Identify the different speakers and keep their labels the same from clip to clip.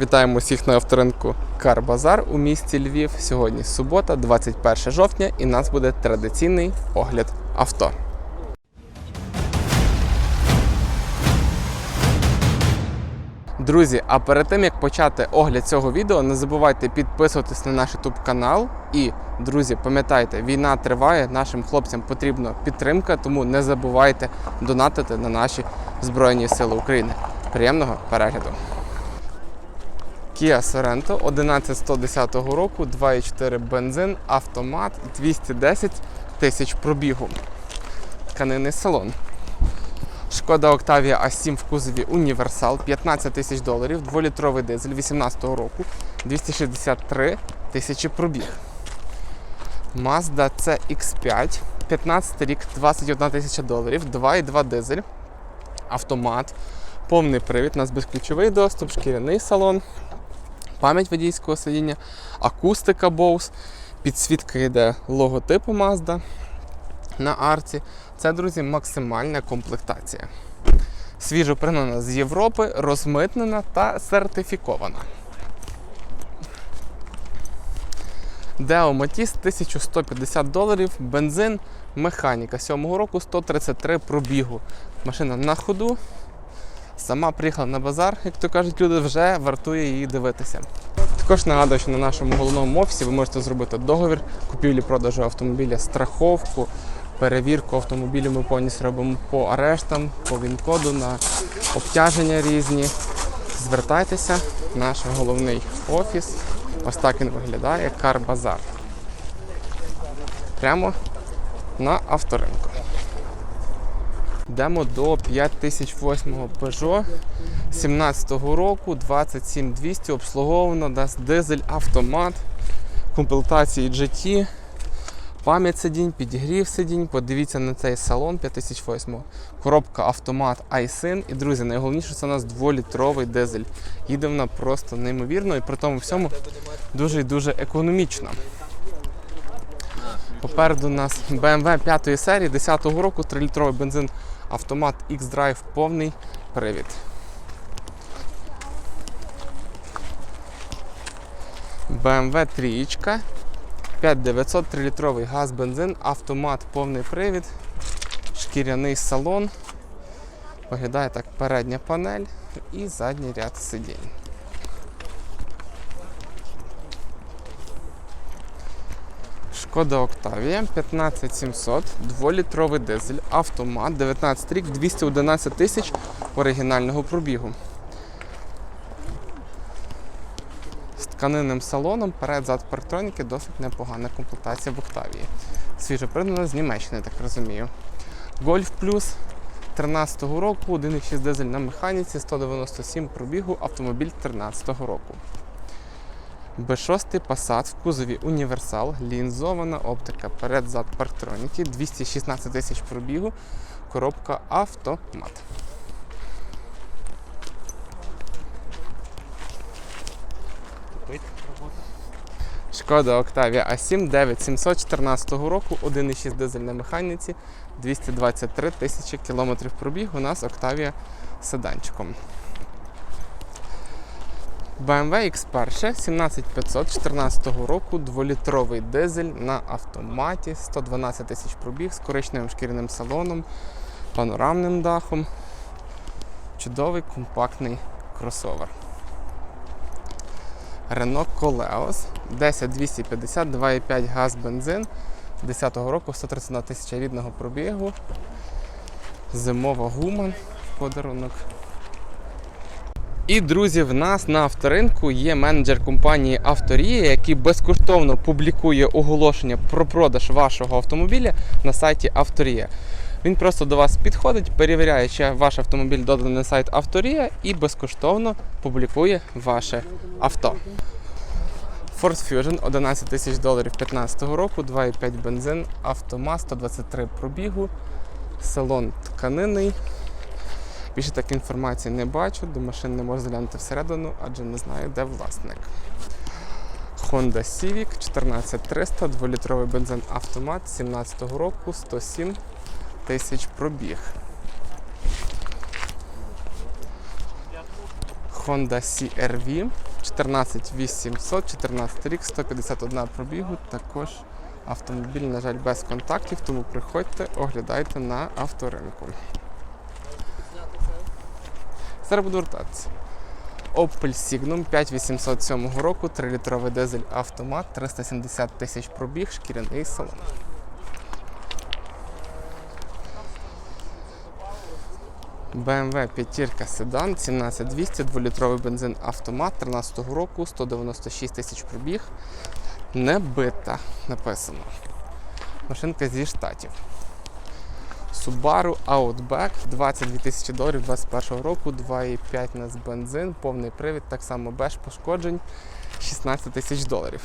Speaker 1: Вітаємо всіх на авторинку Карбазар у місті Львів. Сьогодні субота, 21 жовтня, і нас буде традиційний огляд авто. Друзі, а перед тим як почати огляд цього відео, не забувайте підписуватись на наш YouTube канал. І, друзі, пам'ятайте, війна триває, нашим хлопцям потрібна підтримка, тому не забувайте донатити на наші Збройні Сили України. Приємного перегляду! Kia Sorento 11110 року, 2,4 бензин, автомат, 210 тисяч пробігу. Тканинний салон. Шкода Octavia A7 в кузові Універсал 15 тисяч доларів, 2-літровий дизель 2018 року, 263 тисячі пробіг. Mazda CX5, 15 рік, 21 тисяча доларів, 2,2 дизель, автомат, повний привід, у нас безключовий доступ, шкіряний салон, пам'ять водійського сидіння, акустика Bose, підсвітка йде логотипу Mazda на арці. Це, друзі, максимальна комплектація. Свіжо пригнана з Європи, розмитнена та сертифікована. Део Матіс 1150 доларів, бензин, механіка 7-го року 133 пробігу. Машина на ходу. Сама приїхала на базар, як то кажуть, люди вже вартує її дивитися. Також нагадую, що на нашому головному офісі ви можете зробити договір купівлі-продажу автомобіля, страховку, перевірку автомобілю ми повністю робимо по арештам, по ВІН-коду на обтяження різні. Звертайтеся, наш головний офіс. Ось так він виглядає, Карбазар. Прямо на авторинку. Йдемо до 5008 Peugeot 17-го року, 27200 обслуговано, дасть дизель, автомат, комплектації GT, пам'ять сидінь, підігрів сидінь. Подивіться на цей салон 5008 Коробка автомат iSyn. І, друзі, найголовніше це у нас 2-літровий дизель. Їде вона просто неймовірно і при тому всьому дуже і дуже економічно. Попереду у нас BMW 5 серії 10-го року, 3-літровий бензин автомат X-Drive повний привід. BMW 3 5900 3-літровий газ, бензин, автомат, повний привід, шкіряний салон. Виглядає так передня панель і задній ряд сидінь. Шкода Octavia 15700, 2-літровий дизель, автомат, 19 рік, 211 тисяч оригінального пробігу. З тканинним салоном, перед-зад парктроніки, досить непогана комплектація в Octavia. Свіже пригнана з Німеччини, так розумію. Golf Plus 13-го року, 1,6 дизель на механіці, 197 пробігу, автомобіль 13-го року. Б6 Passat в кузові Універсал, лінзована оптика, перед-зад парктроніки, 216 тисяч пробігу, коробка автомат. Шкода Octavia A7 9714 року, 1,6 дизель на механіці, 223 тисячі кілометрів пробіг. У нас Octavia з седанчиком. BMW X1 17500 14 року, 2-літровий дизель на автоматі, 112 тисяч пробіг з коричневим шкіряним салоном, панорамним дахом. Чудовий компактний кросовер. Renault Coleos 10250 2,5 газ бензин 10-го року 131 тисяча рідного пробігу. Зимова гума в подарунок. І, друзі, в нас на авторинку є менеджер компанії Авторія, який безкоштовно публікує оголошення про продаж вашого автомобіля на сайті Авторія. Він просто до вас підходить, перевіряє, чи ваш автомобіль доданий на сайт Авторія і безкоштовно публікує ваше авто. Ford Fusion 11 тисяч доларів 2015 року, 2,5 бензин, автомат, 123 пробігу, салон тканинний. Більше так інформації не бачу, до машин не можу заглянути всередину, адже не знаю, де власник. Honda Civic 14300, 2-літровий бензин автомат 17-го року, 107 тисяч пробіг. Honda CR-V 14800, 14 рік, 151 пробігу. Також автомобіль, на жаль, без контактів, тому приходьте, оглядайте на авторинку. Зараз буду вертатися. Opel Signum 5807 року, 3-літровий дизель автомат, 370 тисяч пробіг, шкіряний салон. BMW п'ятірка седан 17200, 2-літровий бензин автомат 13 року, 196 тисяч пробіг. Не бита написано. Машинка зі штатів. Subaru Outback 22 тисячі доларів 21 року, 2,5 у нас бензин, повний привід, так само без пошкоджень, 16 тисяч доларів.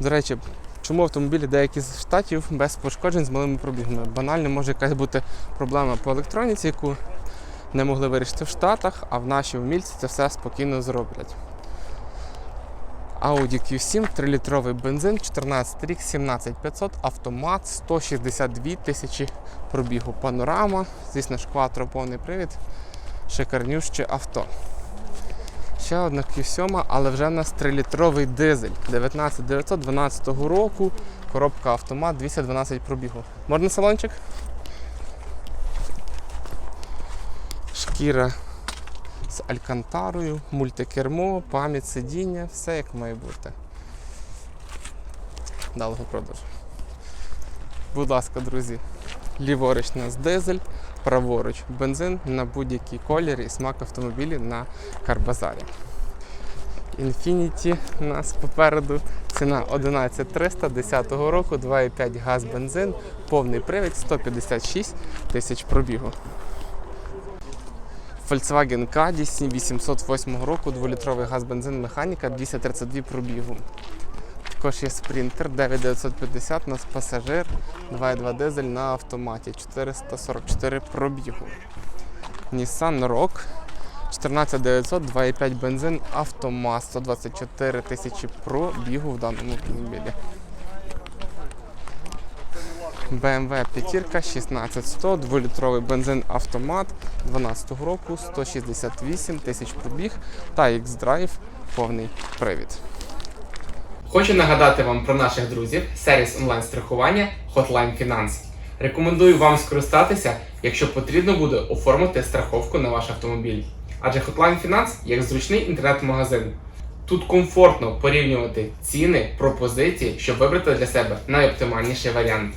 Speaker 1: До речі, чому автомобілі деякі з штатів без пошкоджень з малими пробігами? Банально може якась бути проблема по електроніці, яку не могли вирішити в Штатах, а в наші вмільці це все спокійно зроблять. Audi Q7, 3-літровий бензин, 14 рік, 17500, автомат, 162 тисячі пробігу. Панорама, звісно ж, кватро повний привід, шикарнюще авто. Ще одна Q7, але вже в нас 3-літровий дизель 19912 року, коробка автомат, 212 пробігу. Можна салончик? Шкіра з алькантарою, мультикермо, пам'ять сидіння, все як має бути. Далого продажу. Будь ласка, друзі, ліворуч нас дизель, праворуч бензин на будь-який колір і смак автомобілі на Карбазарі. Infiniti у нас попереду. Ціна 11300 10 року, 2,5 газ бензин, повний привід, 156 тисяч пробігу. Volkswagen Caddy 808 року, 2-літровий газ-бензин механіка, 232 пробігу. Також є спринтер 9950, у нас пасажир, 2,2 дизель на автоматі, 444 пробігу. Nissan Rogue 14900, 2,5 бензин, автомат, 124 тисячі пробігу в даному автомобілі. BMW п'ятірка 16100, 2-літровий бензин автомат 12 року, 168 тисяч пробіг та X-Drive повний привід. Хочу нагадати вам про наших друзів, сервіс онлайн-страхування Hotline Finance. Рекомендую вам скористатися, якщо потрібно буде оформити страховку на ваш автомобіль. Адже Hotline Finance як зручний інтернет-магазин. Тут комфортно порівнювати ціни, пропозиції, щоб вибрати для себе найоптимальніший варіант.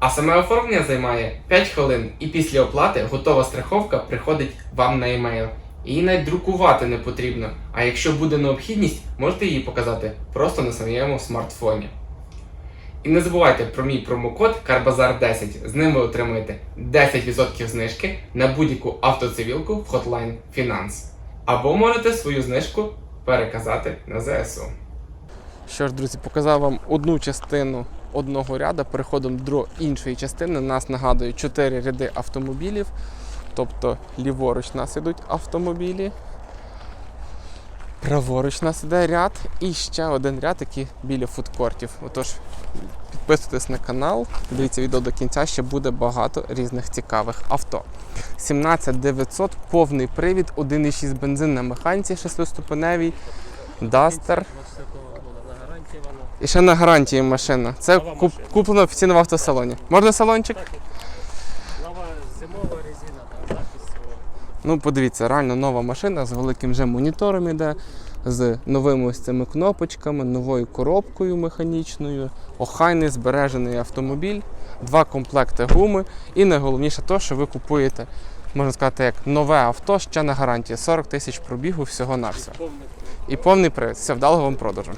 Speaker 1: А саме оформлення займає 5 хвилин, і після оплати готова страховка приходить вам на емейл. Її навіть друкувати не потрібно, а якщо буде необхідність, можете її показати просто на своєму смартфоні. І не забувайте про мій промокод CARBAZAR10. З ним ви отримаєте 10% знижки на будь-яку автоцивілку в Hotline Finance. Або можете свою знижку переказати на ЗСУ. Що ж, друзі, показав вам одну частину одного ряду. Переходимо до іншої частини. Нас нагадують 4 ряди автомобілів. Тобто ліворуч нас ідуть автомобілі. Праворуч нас іде ряд і ще один ряд, який біля фудкортів. Отож, підписуйтесь на канал, дивіться відео до кінця, ще буде багато різних цікавих авто. 17900, повний привід, 1,6 бензин на механіці 6-ступеневій, Duster. І ще на гарантії машина. Це
Speaker 2: Нова
Speaker 1: куп,
Speaker 2: машина.
Speaker 1: куплено офіційно в автосалоні. Можна салончик?
Speaker 2: Нова зимова резина, там, всього.
Speaker 1: Ну, подивіться, реально нова машина з великим вже монітором іде, з новими ось цими кнопочками, новою коробкою механічною, охайний збережений автомобіль, два комплекти гуми. І найголовніше те, що ви купуєте, можна сказати, як нове авто ще на гарантії 40 тисяч пробігу всього на все.
Speaker 2: Повний
Speaker 1: І повний привід. Все, вдалого вам продажу.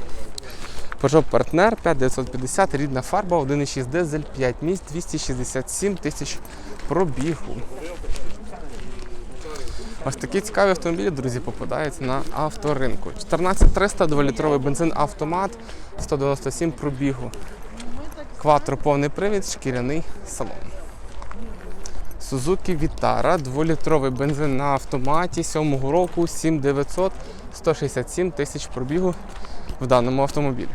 Speaker 1: Peugeot Partner 5950, рідна фарба, 1,6 дизель, 5 місць, 267 тисяч пробігу. Ось такі цікаві автомобілі, друзі, попадаються на авторинку. 14300, 2-літровий бензин автомат, 197 пробігу. Кватро повний привід, шкіряний салон. Suzuki Vitara, 2-літровий бензин на автоматі 7-го року, 7900, 167 тисяч пробігу в даному автомобілі.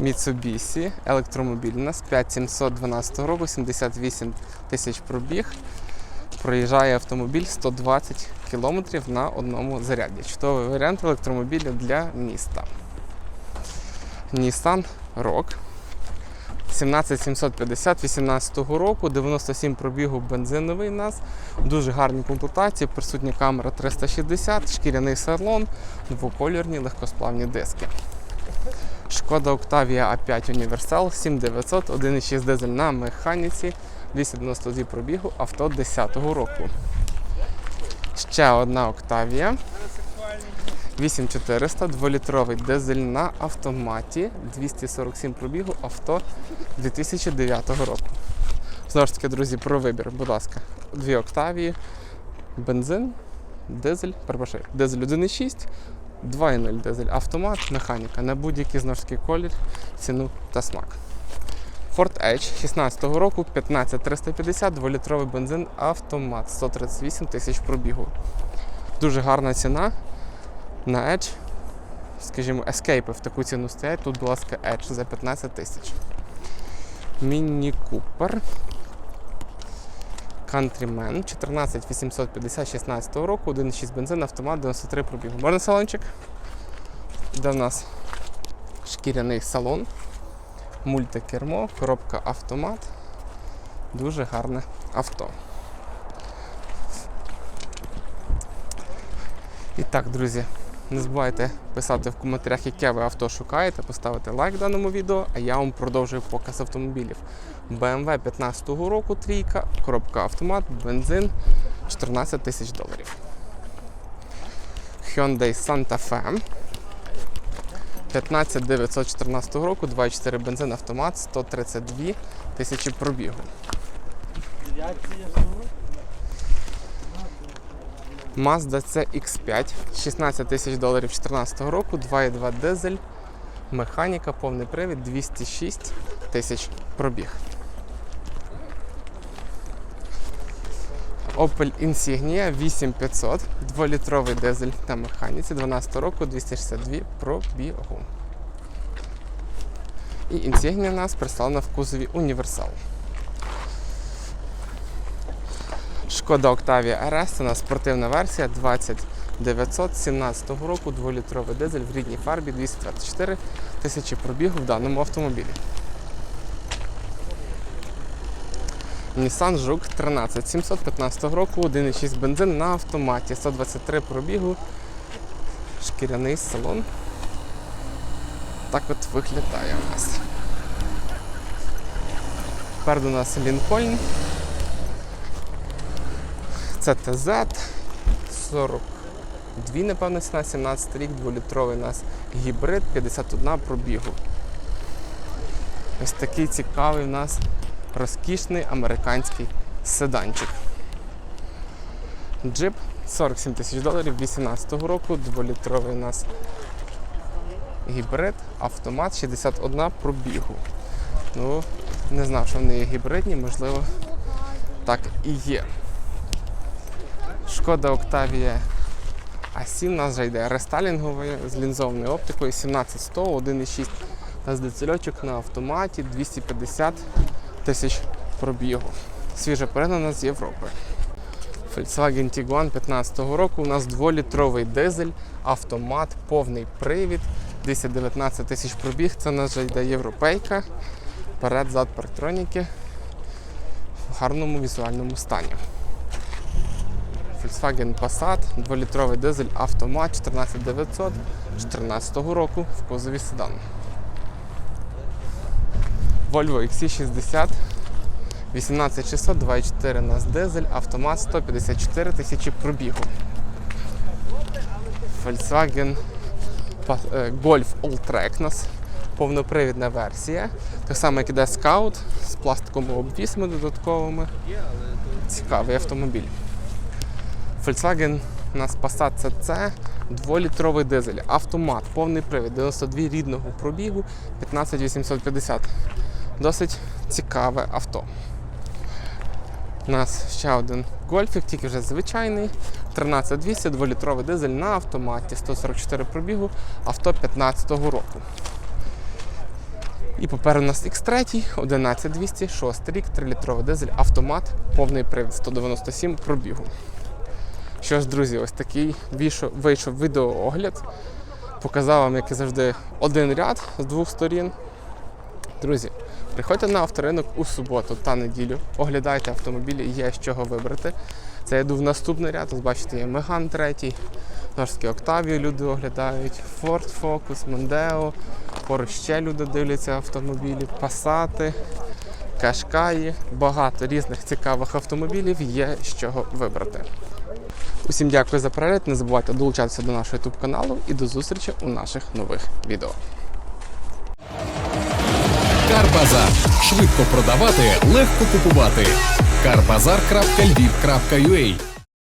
Speaker 1: Mitsubishi електромобіль у нас 5712 року, 78 тисяч пробіг. Проїжджає автомобіль 120 км на одному заряді. Чудовий варіант електромобіля для міста. Nissan Rogue 17750 18 року, 97 пробігу бензиновий у нас, дуже гарній комплектації, присутня камера 360, шкіряний салон, двокольорні легкосплавні диски. Шкода Octavia A5 Universal 7900, 1,6 дизель на механіці, 292 пробігу, авто 10-го року. Ще одна Octavia 8400, 2-літровий дизель на автоматі, 247 пробігу, авто 2009 року. Знову ж таки, друзі, про вибір, будь ласка, дві Octavia, бензин, дизель, перепрошую, дизель 1,6, 2.0 дизель, автомат, механіка на будь-який знову колір, ціну та смак. Ford Edge 16 року, 15350, 2-літровий бензин, автомат, 138 тисяч пробігу. Дуже гарна ціна на Edge. Скажімо, Escape в таку ціну стоять. Тут, будь ласка, Edge за 15 тисяч. Міні Купер. Countryman 14850 16 року, 1,6 бензин, автомат, 93 пробігу. Можна салончик? Де в нас шкіряний салон, мультикермо, коробка автомат. Дуже гарне авто. І так, друзі, не забувайте писати в коментарях, яке ви авто шукаєте, поставити лайк даному відео, а я вам продовжую показ автомобілів. BMW 15 року трійка, коробка автомат, бензин 14 тисяч доларів. Hyundai Santa Fe 15914 року, 2,4 бензин автомат, 132 тисячі пробігу. Mazda CX5 16 тисяч доларів 2014 року, 2,2 дизель, механіка, повний привід, 206 тисяч пробіг. Opel Insignia 8500, 2-літровий дизель на механіці 12 року, 262 пробігу. І Insignia у нас представлена в кузові Універсал. Шкода Octavia RS, спортивна версія 20917 року, 2-літровий дизель в рідній фарбі 224 тисячі пробігу в даному автомобілі. Nissan Juke 13715 року, 1,6 бензин на автоматі, 123 пробігу, шкіряний салон. Так от виглядає у нас. Попереду у нас Lincoln. Це ТЗ 42, напевно, ціна, 17 рік, 2-літровий у нас гібрид, 51 пробігу. Ось такий цікавий у нас розкішний американський седанчик. Джип 47 тисяч доларів 18 року, 2-літровий у нас гібрид, автомат 61 пробігу. Ну, не знав, що вони є гібридні, можливо, так і є. Шкода A7 у нас вже йде рестайлінговою з лінзованою оптикою 17100, 1,6 та з дизельочок на автоматі 250 тисяч пробігу. Свіже перегнана з Європи. Volkswagen Tiguan 15 року. У нас 2-літровий дизель, автомат, повний привід, 219 тисяч пробіг. Це у нас вже йде європейка. Перед зад парктроніки в гарному візуальному стані. Volkswagen Passat, 2-літровий дизель автомат 14900 2014 року в кузові седан. Volvo XC60 18600, 2,4 у нас дизель, автомат 154 тисячі пробігу. Volkswagen е, Golf Alltrack нас повнопривідна версія. Так само, як іде Scout з пластиковими обвісами додатковими. Цікавий автомобіль. Volkswagen у нас Passat CC, 2-літровий дизель, автомат, повний привід, 92 рідного пробігу, 15850. Досить цікаве авто. У нас ще один гольфік, тільки вже звичайний. 13200, 2-літровий дизель на автоматі, 144 пробігу, авто 15-го року. І попереду у нас X3, 11200, 6 рік, 3-літровий дизель, автомат, повний привід 197 пробігу. Що ж, друзі, ось такий вийшов, відеоогляд. Показав вам, як і завжди, один ряд з двох сторін. Друзі, приходьте на авторинок у суботу та неділю, оглядайте автомобілі, є з чого вибрати. Це я йду в наступний ряд. Ось бачите, є Меган 3, Норські Октавію люди оглядають, Ford Focus, Mondeo, поруч ще люди дивляться автомобілі, Passat, Кашкаї. Багато різних цікавих автомобілів є з чого вибрати. Усім дякую за перегляд. Не забувайте долучатися до нашого YouTube каналу і до зустрічі у наших нових відео.
Speaker 3: Карбазар. Швидко продавати, легко купувати. Карбазар.львів.ua